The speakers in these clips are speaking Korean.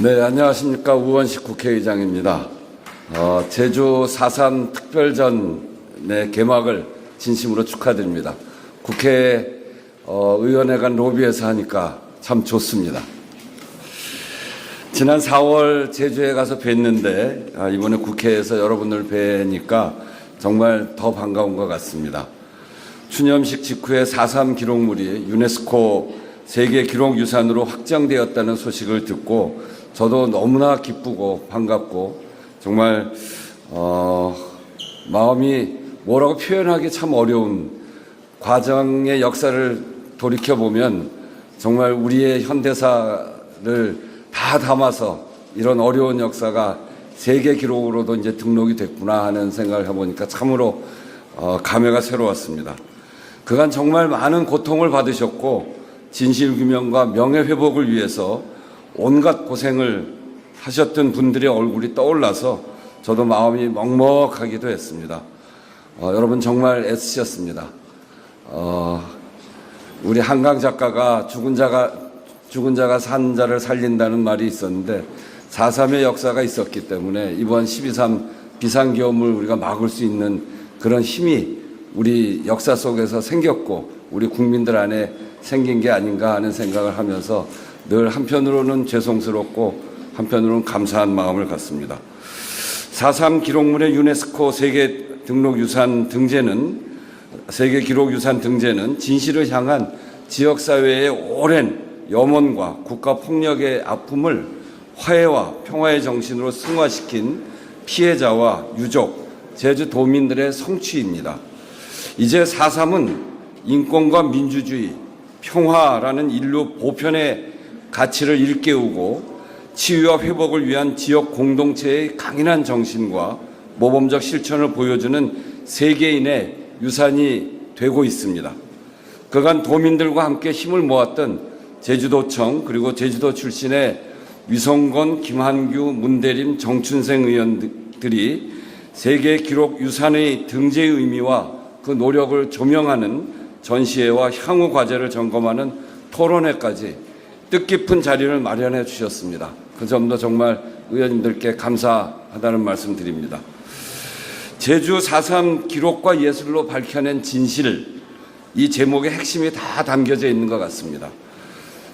네, 안녕하십니까. 우원식 국회의장입니다. 어, 제주 4.3 특별전의 개막을 진심으로 축하드립니다. 국회 어, 의원회가 로비에서 하니까 참 좋습니다. 지난 4월 제주에 가서 뵀는데 아, 이번에 국회에서 여러분을 뵈니까 정말 더 반가운 것 같습니다. 추념식 직후에 4.3 기록물이 유네스코 세계 기록 유산으로 확정되었다는 소식을 듣고 저도 너무나 기쁘고 반갑고 정말 어, 마음이 뭐라고 표현하기 참 어려운 과정의 역사를 돌이켜 보면 정말 우리의 현대사를 다 담아서 이런 어려운 역사가 세계 기록으로도 이제 등록이 됐구나 하는 생각을 해보니까 참으로 어, 감회가 새로웠습니다. 그간 정말 많은 고통을 받으셨고 진실 규명과 명예 회복을 위해서 온갖 고생을 하셨던 분들의 얼굴이 떠올라서 저도 마음이 먹먹하기도 했습니다. 어, 여러분 정말 애쓰셨습니다. 어, 우리 한강 작가가 죽은 자가 죽은 자가 산 자를 살린다는 말이 있었는데 4.3의 역사가 있었기 때문에 이번 12.3 비상기업을 우리가 막을 수 있는 그런 힘이 우리 역사 속에서 생겼고 우리 국민들 안에 생긴 게 아닌가 하는 생각을 하면서 늘 한편으로는 죄송스럽고 한편으로는 감사한 마음을 갖습니다. 4.3 기록물의 유네스코 세계 등록 유산 등재는 세계 기록 유산 등재는 진실을 향한 지역 사회의 오랜 염원과 국가 폭력의 아픔을 화해와 평화의 정신으로 승화시킨 피해자와 유족, 제주도민들의 성취입니다. 이제 4.3은 인권과 민주주의, 평화라는 인류 보편의 가치를 일깨우고 치유와 회복을 위한 지역 공동체의 강인한 정신과 모범적 실천을 보여주는 세계인의 유산이 되고 있습니다. 그간 도민들과 함께 힘을 모았던 제주도청 그리고 제주도 출신의 위성건, 김한규, 문대림, 정춘생 의원들이 세계 기록 유산의 등재의 의미와 그 노력을 조명하는 전시회와 향후 과제를 점검하는 토론회까지 뜻깊은 자리를 마련해 주셨습니다. 그 점도 정말 의원님들께 감사하다는 말씀 드립니다. 제주 4.3 기록과 예술로 밝혀낸 진실, 이 제목의 핵심이 다 담겨져 있는 것 같습니다.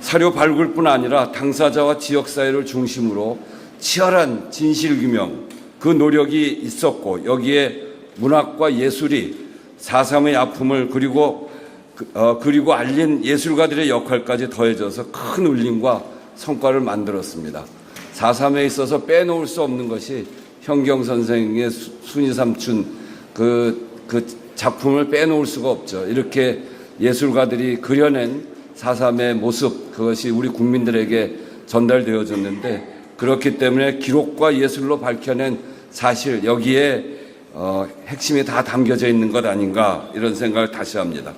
사료 발굴뿐 아니라 당사자와 지역사회를 중심으로 치열한 진실 규명, 그 노력이 있었고 여기에 문학과 예술이 4.3의 아픔을 그리고 그, 어, 그리고 알린 예술가들의 역할까지 더해져서 큰 울림과 성과를 만들었습니다. 4.3에 있어서 빼놓을 수 없는 것이 현경 선생의 수- 순이 삼춘 그, 그 작품을 빼놓을 수가 없죠. 이렇게 예술가들이 그려낸 4.3의 모습, 그것이 우리 국민들에게 전달되어졌는데 그렇기 때문에 기록과 예술로 밝혀낸 사실, 여기에 어, 핵심이 다 담겨져 있는 것 아닌가 이런 생각을 다시 합니다.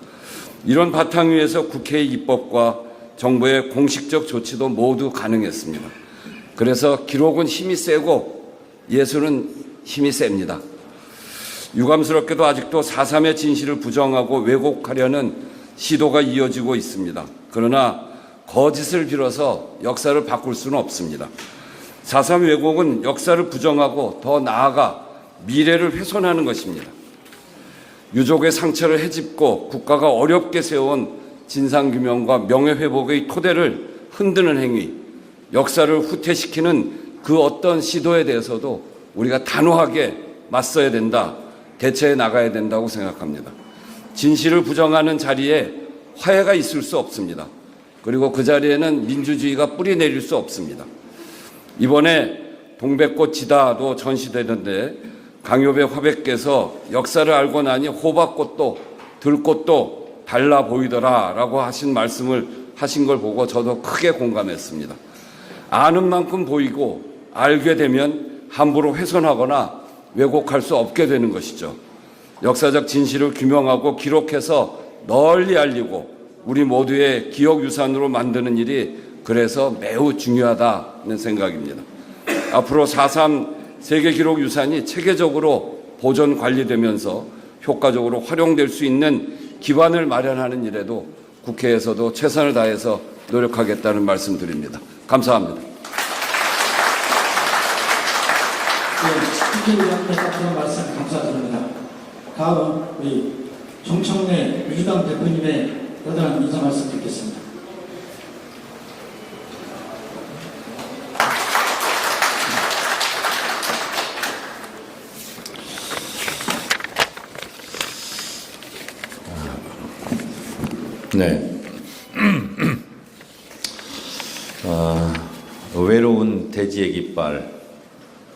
이런 바탕 위에서 국회의 입법과 정부의 공식적 조치도 모두 가능했습니다. 그래서 기록은 힘이 세고 예술은 힘이 셉니다. 유감스럽게도 아직도 4.3의 진실을 부정하고 왜곡하려는 시도가 이어지고 있습니다. 그러나 거짓을 빌어서 역사를 바꿀 수는 없습니다. 4.3 왜곡은 역사를 부정하고 더 나아가 미래를 훼손하는 것입니다. 유족의 상처를 헤집고 국가가 어렵게 세운 진상규명과 명예회복의 토대를 흔드는 행위, 역사를 후퇴시키는 그 어떤 시도에 대해서도 우리가 단호하게 맞서야 된다, 대처해 나가야 된다고 생각합니다. 진실을 부정하는 자리에 화해가 있을 수 없습니다. 그리고 그 자리에는 민주주의가 뿌리 내릴 수 없습니다. 이번에 동백꽃 지다도 전시되는데 강요배 화백께서 역사를 알고 나니 호박꽃도 들꽃도 달라 보이더라 라고 하신 말씀을 하신 걸 보고 저도 크게 공감했습니다. 아는 만큼 보이고 알게 되면 함부로 훼손하거나 왜곡할 수 없게 되는 것이죠. 역사적 진실을 규명하고 기록해서 널리 알리고 우리 모두의 기억 유산으로 만드는 일이 그래서 매우 중요하다는 생각입니다. 앞으로 4.3 세계 기록 유산이 체계적으로 보존 관리되면서 효과적으로 활용될 수 있는 기반을 마련하는 일에도 국회에서도 최선을 다해서 노력하겠다는 말씀드립니다. 감사합니다. 예, 국회의원께서 말씀 감사드립니다. 다음 우리 정청래 민주당 대표님의 여당 인사 말씀 듣겠습니다. 네. 어, 외로운 돼지의 깃발,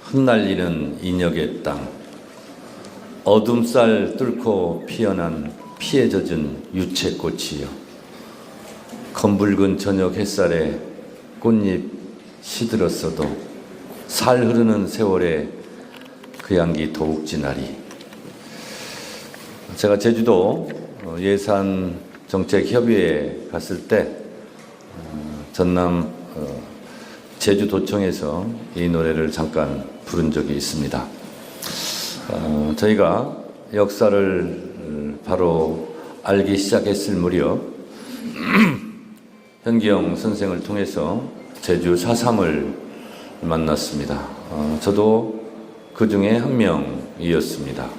흩날리는 인역의 땅, 어둠살 뚫고 피어난 피에 젖은 유채꽃이여, 검붉은 저녁 햇살에 꽃잎 시들었어도 살 흐르는 세월에 그 향기 더욱 진하리. 제가 제주도 어, 예산 정책 협의회에 갔을 때 어, 전남 어, 제주도청에서 이 노래를 잠깐 부른 적이 있습니다. 어, 저희가 역사를 어, 바로 알기 시작했을 무렵 현기영 선생을 통해서 제주 4.3을 만났습니다. 어, 저도 그 중에 한 명이었습니다.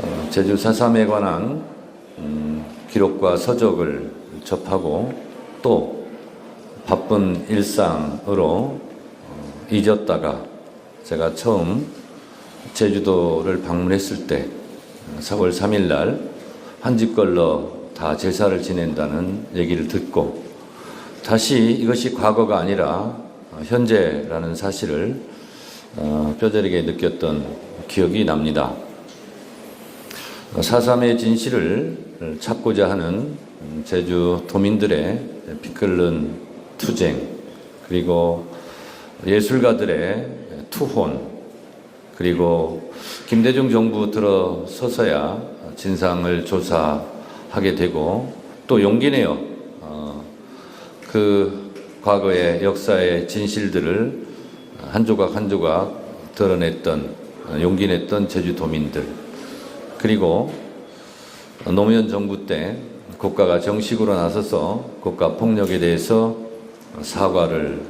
어, 제주 4.3에 관한 음, 기록과 서적을 접하고 또 바쁜 일상으로 어, 잊었다가 제가 처음 제주도를 방문했을 때 4월 3일 날 한 집 걸러 다 제사를 지낸다는 얘기를 듣고 다시 이것이 과거가 아니라 현재라는 사실을 어, 뼈저리게 느꼈던 기억이 납니다. 사삼의 진실을 찾고자 하는 제주 도민들의 피끓는 투쟁, 그리고 예술가들의 투혼, 그리고 김대중 정부 들어서서야 진상을 조사하게 되고 또 용기 내어 어, 그 과거의 역사의 진실들을 한 조각 한 조각 드러냈던 용기 냈던 제주도민들 그리고 노무현 정부 때 국가가 정식으로 나서서 국가 폭력에 대해서 사과를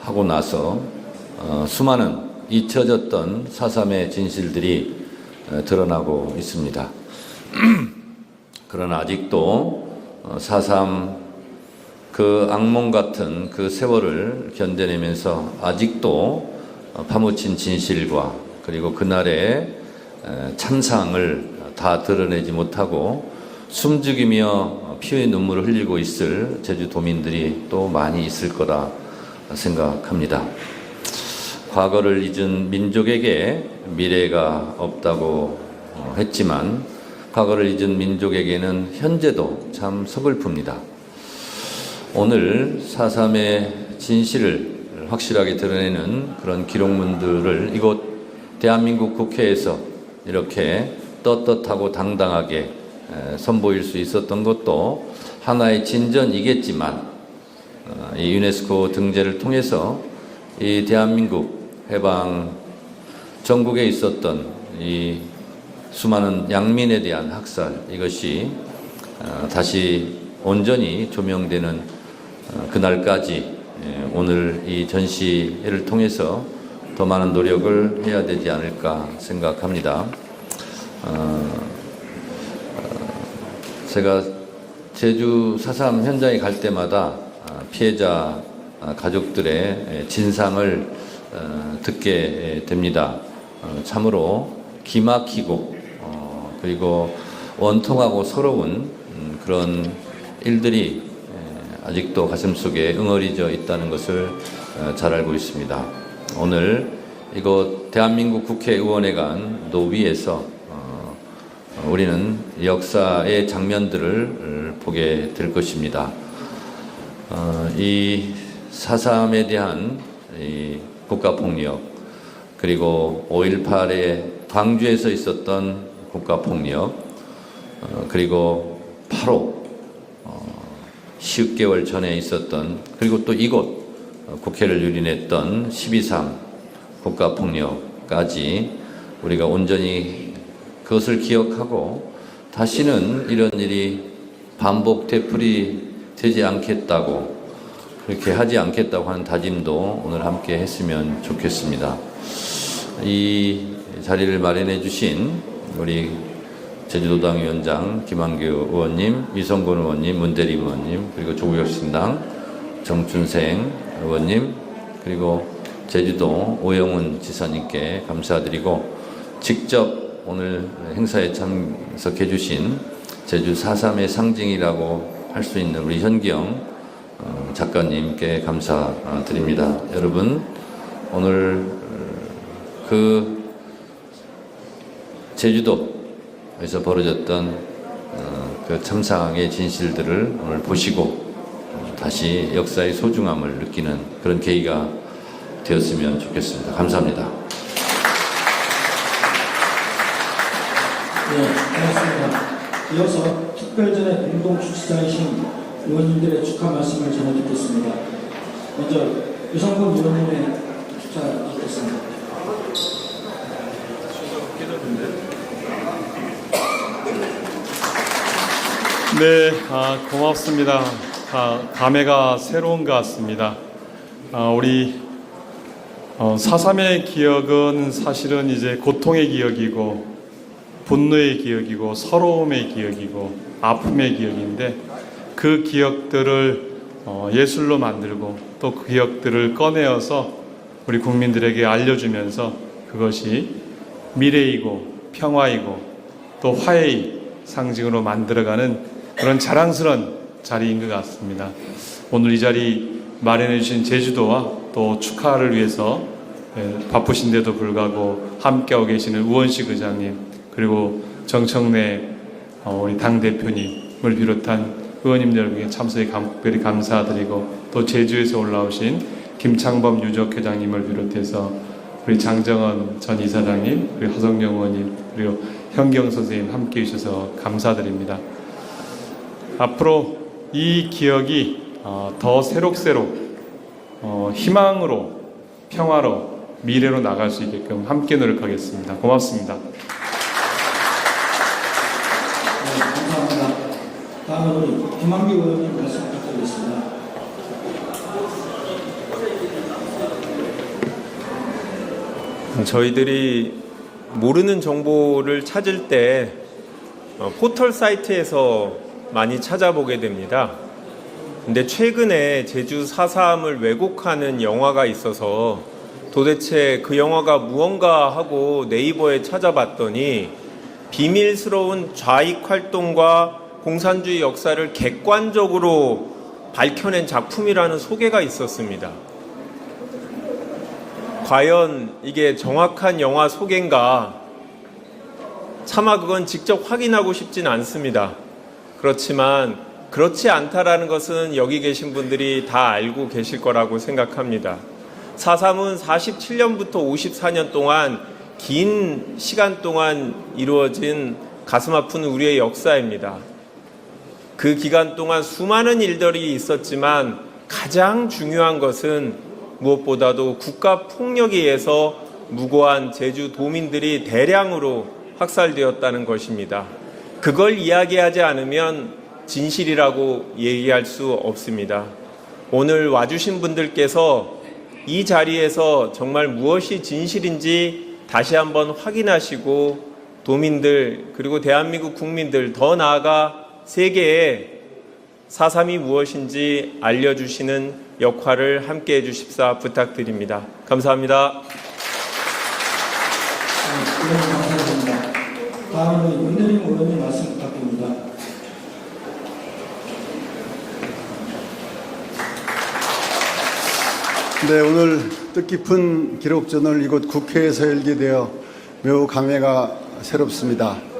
하고 나서 어, 수많은 잊혀졌던 사삼의 진실들이 어, 드러나고 있습니다. 그러나 아직도 어, 사삼 그 악몽 같은 그 세월을 견뎌내면서 아직도 어, 파묻힌 진실과 그리고 그날의 에, 참상을 다 드러내지 못하고 숨죽이며 피의 눈물을 흘리고 있을 제주도민들이 또 많이 있을 거라 생각합니다. 과거를 잊은 민족에게 미래가 없다고 어, 했지만 과거를 잊은 민족에게는 현재도 참 서글픕니다. 오늘 4.3의 진실을 확실하게 드러내는 그런 기록문들을 이곳 대한민국 국회에서 이렇게 떳떳하고 당당하게 에, 선보일 수 있었던 것도 하나의 진전이겠지만 어, 이 유네스코 등재를 통해서 이 대한민국 해방 전국에 있었던 이 수많은 양민에 대한 학살 이것이 어, 다시 온전히 조명되는 어, 그날까지 예, 오늘 이 전시회를 통해서 더 많은 노력을 해야 되지 않을까 생각합니다. 어, 어, 제가 제주 4.3 현장에 갈 때마다 아, 피해자 아, 가족들의 예, 진상을 어, 듣게 됩니다. 어, 참으로 기막히고 어, 그리고 원통하고 서러운 음, 그런 일들이 예, 아직도 가슴속에 응어리져 있다는 것을 어, 잘 알고 있습니다. 오늘 이곳 대한민국 국회의원회관 노위에서 어, 우리는 역사의 장면들을 보게 될 것입니다. 어, 이 사삼에 대한 이 국가폭력 그리고 5.18에 광주에서 있었던 국가폭력 어, 그리고 8.5 어, 10개월 전에 있었던 그리고 또 이곳 어, 국회를 유린했던 12.3 국가폭력까지 우리가 온전히 그것을 기억하고 다시는 이런 일이 반복 되풀이 되지 않겠다고 그렇게 하지 않겠다고 하는 다짐도 오늘 함께 했으면 좋겠습니다. 이 자리를 마련해 주신 우리 제주도당 위원장 김한규 의원님, 이성근 의원님, 문대리 의원님, 그리고 조국혁신당 정춘생 의원님, 그리고 제주도 오영훈 지사님께 감사드리고 직접 오늘 행사에 참석해 주신 제주 4.3의 상징이라고 할 수 있는 우리 현기영 어, 작가님께 감사드립니다. 여러분, 오늘 어, 그 제주도에서 벌어졌던 어, 그 참상의 진실들을 오늘 보시고 어, 다시 역사의 소중함을 느끼는 그런 계기가 되었으면 좋겠습니다. 감사합니다. 네, 고맙습니다. 이어서 특별전의 공동 주최자이신 의원님들의 축하 말씀을 전해 듣겠습니다. 먼저 유성근 의원님의 축하 듣겠습니다. 네, 아, 고맙습니다. 아, 감회가 새로운 것 같습니다. 아, 우리 어, 4.3의 기억은 사실은 이제 고통의 기억이고 분노의 기억이고 서러움의 기억이고 아픔의 기억인데 그 기억들을 어, 예술로 만들고 또 그 기억들을 꺼내어서 우리 국민들에게 알려주면서 그것이 미래이고 평화이고 또 화해의 상징으로 만들어가는 그런 자랑스러운 자리인 것 같습니다. 오늘 이 자리 마련해 주신 제주도와 또 축하를 위해서 예, 바쁘신데도 불구하고 함께하고 계시는 우원식 의장님 그리고 정청래 어, 우리 당 대표님을 비롯한 의원님들 여러분께 참석에 감- 특별히 감사드리고 또 제주에서 올라오신 김창범 유족회장님을 비롯해서 우리 장정원 전 이사장님 그리고 하성영 의원님 그리고 현경 선생님 함께 해 주셔서 감사드립니다. 앞으로 이 기억이 어, 더 새록새록 어, 희망으로 평화로 미래로 나갈 수 있게끔 함께 노력하겠습니다. 고맙습니다. 다음은 우리 김한규 의원님 말씀 부탁드리겠습니다. 저희들이 모르는 정보를 찾을 때 어, 포털 사이트에서 많이 찾아보게 됩니다. 근데 최근에 제주 4.3을 왜곡하는 영화가 있어서 도대체 그 영화가 무언가 하고 네이버에 찾아봤더니 비밀스러운 좌익 활동과 공산주의 역사를 객관적으로 밝혀낸 작품이라는 소개가 있었습니다. 과연 이게 정확한 영화 소개인가? 차마 그건 직접 확인하고 싶진 않습니다. 그렇지만 그렇지 않다라는 것은 여기 계신 분들이 다 알고 계실 거라고 생각합니다. 4.3은 47년부터 54년 동안 긴 시간 동안 이루어진 가슴 아픈 우리의 역사입니다. 그 기간 동안 수많은 일들이 있었지만 가장 중요한 것은 무엇보다도 국가 폭력에 의해서 무고한 제주 도민들이 대량으로 학살되었다는 것입니다. 그걸 이야기하지 않으면 진실이라고 얘기할 수 없습니다. 오늘 와주신 분들께서 이 자리에서 정말 무엇이 진실인지 다시 한번 확인하시고 도민들 그리고 대한민국 국민들 더 나아가 세계에 사삼이 무엇인지 알려주시는 역할을 함께 해주십사 부탁드립니다. 감사합니다. 우리 문대림 의원님 말씀 부탁드립니다. 네, 오늘 뜻깊은 기록전을 이곳 국회에서 열게 되어 매우 감회가 새롭습니다.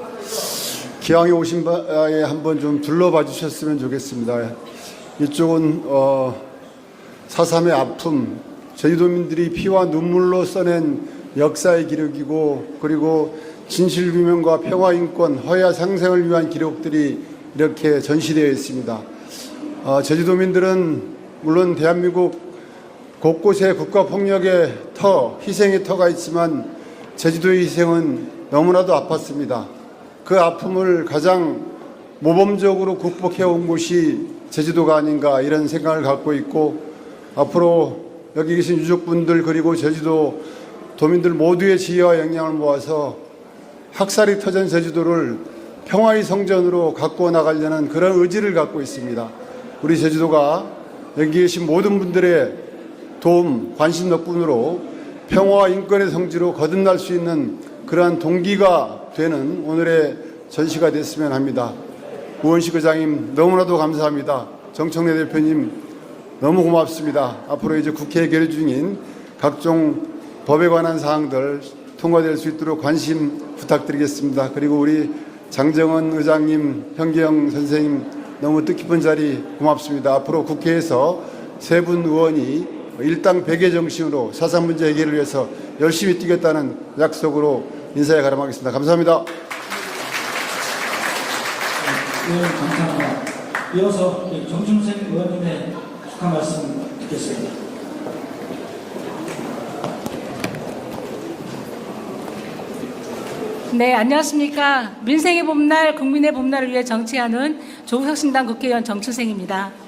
기왕에 오신 바에 한번 좀 둘러봐 주셨으면 좋겠습니다. 이쪽은 어, 사삼의 아픔, 제주도민들이 피와 눈물로 써낸 역사의 기록이고 그리고 진실 규명과 평화 인권, 허야 상생을 위한 기록들이 이렇게 전시되어 있습니다. 어, 제주도민들은 물론 대한민국 곳곳에 국가 폭력의 터, 희생의 터가 있지만 제주도의 희생은 너무나도 아팠습니다. 그 아픔을 가장 모범적으로 극복해 온 곳이 제주도가 아닌가 이런 생각을 갖고 있고 앞으로 여기 계신 유족분들 그리고 제주도 도민들 모두의 지혜와 역량을 모아서 학살이 터진 제주도를 평화의 성전으로 갖고 나가려는 그런 의지를 갖고 있습니다. 우리 제주도가 여기 계신 모든 분들의 도움, 관심 덕분으로 평화와 인권의 성지로 거듭날 수 있는 그러한 동기가 되는 오늘의 전시가 됐으면 합니다. 우원식 의장님 너무나도 감사합니다. 정청래 대표님 너무 고맙습니다. 앞으로 이제 국회에 계류 중인 각종 법에 관한 사항들 통과될 수 있도록 관심 부탁드리겠습니다. 그리고 우리 장정은 의장님, 현경 선생님 너무 뜻깊은 자리 고맙습니다. 앞으로 국회에서 세 분 의원이 일당 백의 정신으로 사상 문제 해결을 위해서 열심히 뛰겠다는 약속으로 인사에 가름하겠습니다. 감사합니다. 의원 감사합니다. 이어서 정충생 의원님의 축하 말씀 듣겠습니다. 네, 안녕하십니까. 민생의 봄날, 국민의 봄날을 위해 정치하는 조국혁신당 국회의원 정춘생입니다.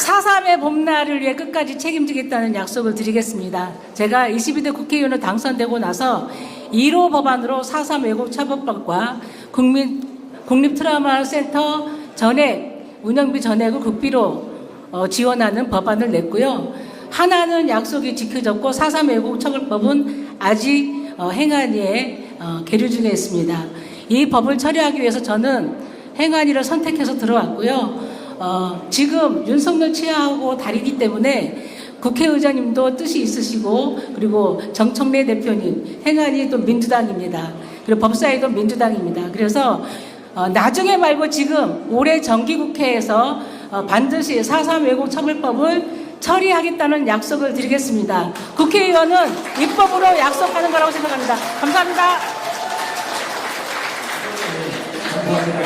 4.3의 봄날을 위해 끝까지 책임지겠다는 약속을 드리겠습니다. 제가 22대 국회의원으로 당선되고 나서 1호 법안으로 4.3 왜곡 처벌법과 국민, 국립트라우마 센터 전액, 운영비 전액을 국비로 어, 지원하는 법안을 냈고요. 하나는 약속이 지켜졌고 4.3 왜곡 처벌법은 아직 어, 행안위에 어, 계류 중에 있습니다. 이 법을 처리하기 위해서 저는 행안위를 선택해서 들어왔고요. 어, 지금 윤석열 치하하고 다르기 때문에 국회의장님도 뜻이 있으시고 그리고 정청래 대표님 행안위 또 민주당입니다. 그리고 법사위도 민주당입니다. 그래서 어, 나중에 말고 지금 올해 정기국회에서 어, 반드시 4.3 왜곡 처벌법을 처리하겠다는 약속을 드리겠습니다. 국회의원은 입법으로 약속하는 거라고 생각합니다. 감사합니다. 감사합니다.